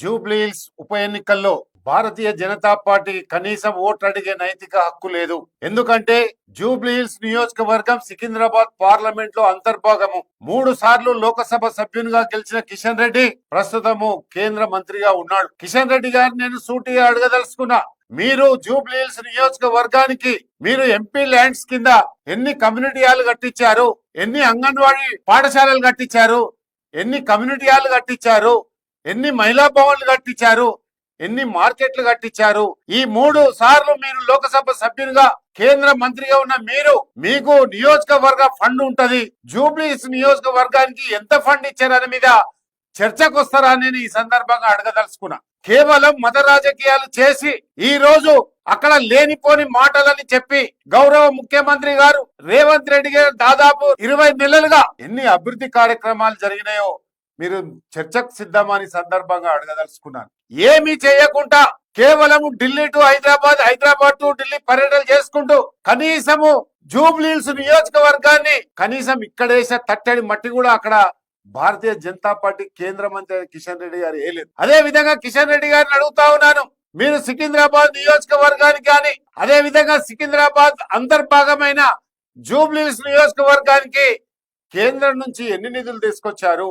జూబ్లీహిల్స్ ఉప ఎన్నికల్లో భారతీయ జనతా పార్టీ కనీసం ఓట్లు అడిగే నైతిక హక్కు లేదు. ఎందుకంటే జూబ్లీహిల్స్ నియోజకవర్గం సికింద్రాబాద్ పార్లమెంట్లో అంతర్భాగము. మూడు సార్లు లోకసభ సభ్యునిగా గెలిచిన కిషన్ రెడ్డి ప్రస్తుతము కేంద్ర మంత్రిగా ఉన్నాడు. కిషన్ రెడ్డి గారిని నేను సూటిగా అడగదలుచుకున్నా మీరు జూబ్లీహిల్స్ నియోజకవర్గానికి మీరు ఎంపీ ల్యాండ్స్ కింద ఎన్ని కమ్యూనిటీ హాల్ కట్టించారు ఎన్ని అంగన్వాడీ పాఠశాలలు కట్టించారు ఎన్ని కమ్యూనిటీ హాల్ కట్టించారు ఎన్ని మహిళా భవన్లు కట్టించారు ఎన్ని మార్కెట్లు కట్టించారు ఈ మూడు సార్లు మీరు లోకసభ సభ్యునిగా కేంద్ర మంత్రిగా ఉన్న మీరు మీకు నియోజకవర్గ ఫండ్ ఉంటది. జూబ్లీస్ నియోజకవర్గానికి ఎంత ఫండ్ ఇచ్చారని మీద చర్చకు వస్తారా నేను ఈ సందర్భంగా అడగదలుచుకున్నా. కేవలం మత రాజకీయాలు చేసి ఈ రోజు అక్కడ లేనిపోని మాటలని చెప్పి గౌరవ ముఖ్యమంత్రి గారు రేవంత్ రెడ్డి గారు దాదాపు ఇరవై నెలలుగా ఎన్ని అభివృద్ధి కార్యక్రమాలు జరిగినాయో మీరు చర్చకు సిద్ధమని సందర్భంగా అడగదలుచుకున్నాను. ఏమీ చేయకుండా కేవలం ఢిల్లీ టు హైదరాబాద్ హైదరాబాద్ టు ఢిల్లీ పర్యటన చేసుకుంటూ కనీసము జూబ్లీల్స్ నియోజకవర్గాన్ని కనీసం ఇక్కడ వేసిన తట్టడి మట్టి కూడా అక్కడ భారతీయ జనతా పార్టీ కేంద్ర మంత్రి కిషన్ రెడ్డి గారు వేయలేదు. అదే విధంగా కిషన్ రెడ్డి గారిని అడుగుతా ఉన్నాను. మీరు సికింద్రాబాద్ నియోజకవర్గానికి కానీ అదే విధంగా సికింద్రాబాద్ అంతర్భాగమైన జూబ్లీల్స్ నియోజకవర్గానికి కేంద్రం నుంచి ఎన్ని నిధులు తీసుకొచ్చారు?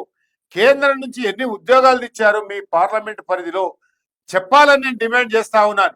కేంద్రం నుంచి ఎన్ని ఉద్యోగాలు ఇచ్చారు మీ పార్లమెంట్ పరిధిలో చెప్పాలని నేను డిమాండ్ చేస్తా ఉన్నాను.